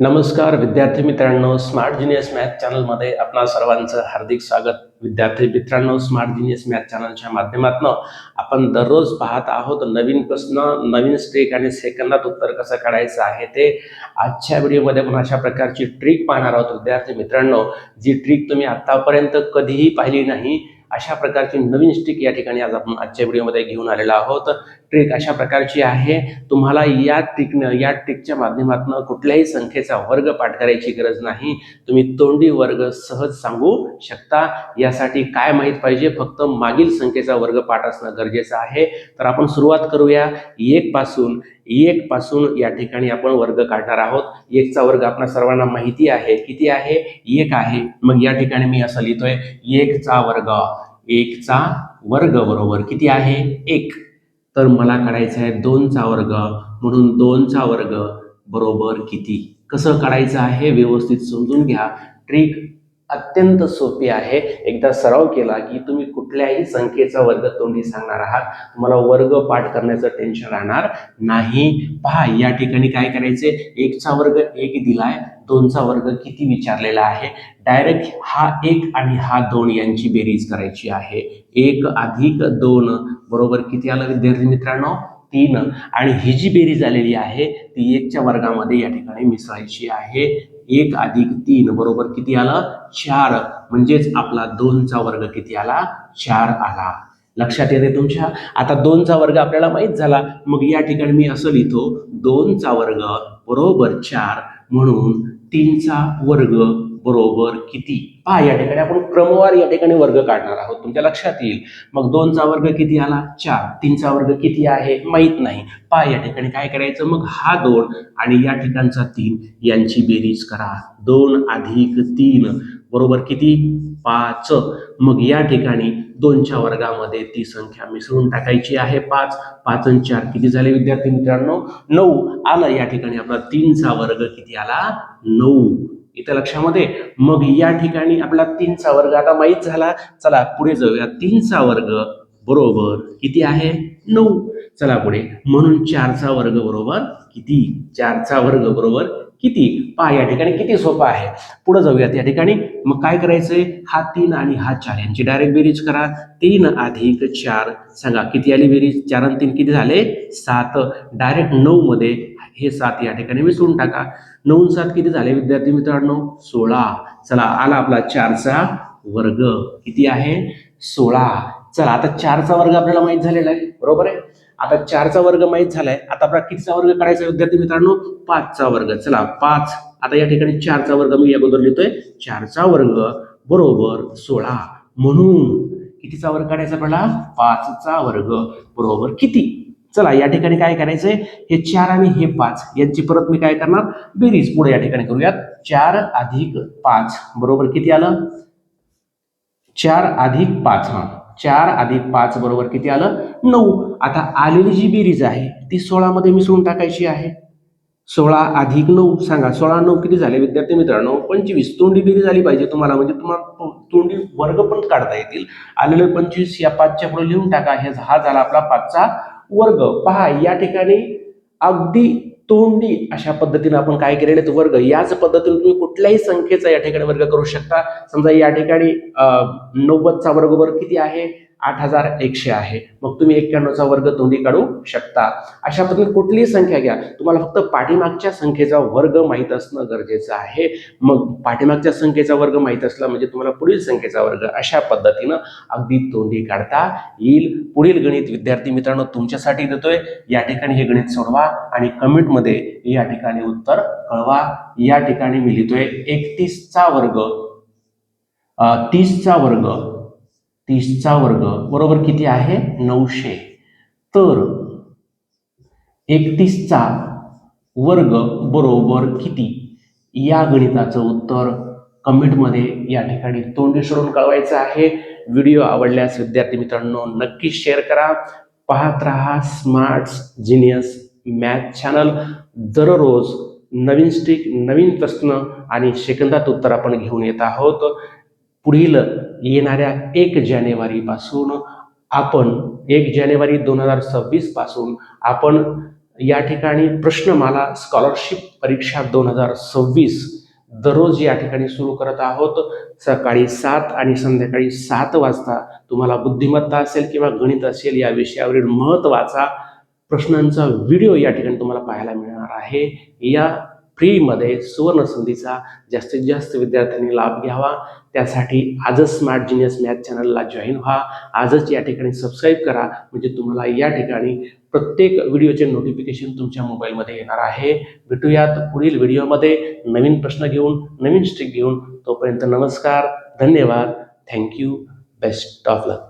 नमस्कार विद्यार्थी मित्रांनो स्मार्ट जिनियस मॅथ चॅनलमध्ये आपणा सर्वांचं हार्दिक स्वागत. विद्यार्थी मित्रांनो स्मार्ट जिनियस मॅथ चॅनलच्या माध्यमातून आपण दररोज पाहत आहोत नवीन प्रश्न नवीन स्ट्रिक आणि सेकंदात उत्तर कसं काढायचं आहे ते. आजच्या व्हिडिओमध्ये आपण अशा प्रकारची ट्रिक पाहणार आहोत. विद्यार्थी मित्रांनो जी ट्रिक तुम्ही आत्तापर्यंत कधीही पाहिली नाही अशा प्रकारची नवीन स्टिक या ठिकाणी आज आपण आजच्या व्हिडिओमध्ये घेऊन आलेलो आहोत. ट्रिक अशा प्रकारची आहे. तुम्हाला या ट्रिकनं या ट्रिकच्या माध्यमातून कुठल्याही संख्येचा वर्ग पाठ करायची गरज नाही. तुम्ही तोंडी वर्ग सहज सांगू शकता. यासाठी काय माहीत पाहिजे? फक्त मागील संख्येचा वर्ग पाठ असणं गरजेचं आहे. तर आपण सुरुवात करूया. एक पासून एक पासून या ठिकाणी आपण वर्ग काढणार आहोत. एकचा वर्ग आपण सर्वांना माहिती आहे. किती आहे? एक आहे. मग या ठिकाणी मी असं लिहितोय एकचा वर्ग एकचा वर्ग बरोबर किती आहे? एक. तर मला काढायचं आहे दोनचा वर्ग. म्हणून दोनचा वर्ग बरोबर किती? कसं काढायचं आहे? व्यवस्थित समजून घ्या. ट्रिक अत्यंत सोपी आहे. एकदा सराव केला की तुम्ही कुठल्याही संख्येचा वर्ग तोंडी सांगणार आहात. तुम्हाला वर्ग पाठ करण्याचं टेन्शन राहणार नाही. पहा या ठिकाणी काय करायचे एकचा वर्ग एक दिलाय दोनचा वर्ग किती विचारलेला आहे? डायरेक्ट हा एक आणि हा दोन यांची बेरीज करायची आहे. एक अधिक दोन बरोबर किती आलं विद्यार्थी मित्रांनो? तीन. आणि ही जी बेरीज आलेली आहे ती एकच्या वर्गामध्ये या ठिकाणी मिसळायची आहे. एक अधिक तीन बरोबर किती आलं? चार. म्हणजेच आपला दोनचा वर्ग किती आला? चार आला. लक्षात येते तुमच्या? आता दोनचा वर्ग आपल्याला माहीत झाला. मग या ठिकाणी मी असं लिहितो दोनचा वर्ग बरोबर चार म्हणून तीनचा वर्ग बरोबर किती? पहा या ठिकाणी आपण क्रमवार या ठिकाणी वर्ग काढणार आहोत. तुमच्या लक्षात येईल. मग दोनचा वर्ग किती आला? चार. तीनचा वर्ग किती आहे? माहीत नाही. पहा या ठिकाणी काय करायचं? मग हा दोन आणि या ठिकाणचा तीन. यांची बेरीज करा. दोन अधिक तीन. बरोबर किती? पाच. मग या ठिकाणी दोनच्या वर्गामध्ये ती संख्या मिसळून टाकायची आहे. पाच. पाच आणि चार किती झाले विद्यार्थी मित्रांनो? नऊ. आलं या ठिकाणी आपला तीनचा वर्ग किती आला? नऊ. इथं लक्षामध्ये. मग या ठिकाणी आपला तीनचा वर्ग आता माहीत झाला. चला पुढे जाऊया. तीनचा वर्ग बरोबर किती आहे? नऊ. चला पुढे. म्हणून चारचा वर्ग बरोबर किती? चारचा वर्ग बरोबर किती? पहा या ठिकाणी किती सोपं आहे. पुढे जाऊयात या ठिकाणी. मग काय करायचंय? हा तीन आणि हा चार यांची डायरेक्ट बेरीज करा. तीन अधिक चार. सांगा किती आली बेरीज? चार आणि तीन किती झाले? सात. डायरेक्ट नऊ मध्ये हे सात या ठिकाणी विसरून टाका. नऊ सात किती झाले विद्यार्थी मित्रांनो? सोळा. चला आला आपला चारचा वर्ग. किती आहे? सोळा. चला आता चारचा वर्ग आपल्याला माहीत झालेला आहे. बरोबर आहे? आता चारचा वर्ग माहीत झालाय. आता आपला कितीचा वर्ग काढायचा विद्यार्थी मित्रांनो? पाचचा वर्ग. चला पाच. आता या ठिकाणी चारचा वर्ग मी अगोदर लिहितोय. चारचा वर्ग बरोबर सोळा. म्हणून कितीचा वर्ग काढायचा आपल्याला? पाचचा वर्ग. बरोबर किती? चला या ठिकाणी काय करायचंय? हे चार आणि हे पाच यांची परत मी काय करणार? बेरीज पुढे या ठिकाणी करूयात. चार अधिक पाच बरोबर किती आलं? चार अधिक पाच हा. चार अधिक पाच बरोबर किती आलं? नऊ. आता आलेली जी बेरीज आहे ती सोळामध्ये मिसळून टाकायची आहे. सोळा अधिक नऊ सांगा सोळा नऊ किती झाले विद्यार्थी मित्रांनो? पंचवीस. तोंडी बेरीज झाली पाहिजे तुम्हाला म्हणजे तुम्हाला तोंडी वर्ग पण काढता येतील. आलेले पंचवीस या पाचच्या पुढे लिहून टाका. हे हा झाला आपला पाचचा वर्ग. पहा या ठिकाणी अगदी तोंडी अशा पद्धतीने आपण काय केलेले आहेत? वर्ग. याच पद्धतीने तुम्ही कुठल्याही संख्येचा या ठिकाणी वर्ग करू शकता. समजा या ठिकाणी नव्वदचा वर्ग बरोबर किती आहे? आठ हजार एकशे आहे. मग तुम्ही एक्क्याण्णवचा वर्ग तोंडी काढू शकता. अशा पद्धतीने कुठलीही संख्या घ्या. तुम्हाला फक्त पाठीमागच्या संख्येचा वर्ग माहीत असणं गरजेचं आहे. मग पाठीमागच्या संख्येचा वर्ग माहीत असला म्हणजे तुम्हाला पुढील संख्येचा वर्ग अशा पद्धतीनं अगदी तोंडी काढता येईल. पुढील गणित विद्यार्थी मित्रांनो तुमच्यासाठी देतोय. या ठिकाणी हे गणित सोडवा आणि कमेंटमध्ये या ठिकाणी उत्तर कळवा. या ठिकाणी मी लिहितोय एकतीसचा वर्ग तीसचा वर्ग तीसचा वर्ग बरोबर किती आहे? नऊशे. तर एकतीसचा वर्ग बरोबर किती? या गणिताचं उत्तर कमेंटमध्ये या ठिकाणी तोंडी सोडून कळवायचं आहे. व्हिडिओ आवडल्यास विद्यार्थी मित्रांनो नक्की शेअर करा. पाहत रहा स्मार्ट जिनियस मॅथ चॅनल दररोज नवीन स्टिक नवीन प्रश्न आणि सेकंदात उत्तर आपण घेऊन येत आहोत. पुढील येणाऱ्या एक जानेवारीपासून आपण एक जानेवारी दोन हजार सव्वीसपासून आपण या ठिकाणी प्रश्नमाला स्कॉलरशिप परीक्षा दोन हजार सव्वीस दररोज या ठिकाणी सुरू करत आहोत. सकाळी सात आणि संध्याकाळी सात वाजता तुम्हाला बुद्धिमत्ता असेल किंवा गणित असेल या विषयावरील महत्त्वाचा प्रश्नांचा व्हिडिओ या ठिकाणी तुम्हाला पाहायला मिळणार आहे. या फ्रीमध्ये सुवर्ण संधीचा जास्तीत जास्त विद्यार्थ्यांनी लाभ घ्यावा. त्यासाठी आजच स्मार्ट जिनियस मॅथ चॅनलला जॉईन व्हा. आजच या ठिकाणी सबस्क्राईब करा. म्हणजे तुम्हाला या ठिकाणी प्रत्येक व्हिडिओचे नोटिफिकेशन तुमच्या मोबाईलमध्ये येणार आहे. भेटूयात पुढील व्हिडिओमध्ये नवीन प्रश्न घेऊन नवीन स्ट्रिक घेऊन. तोपर्यंत नमस्कार धन्यवाद. Thank you best of luck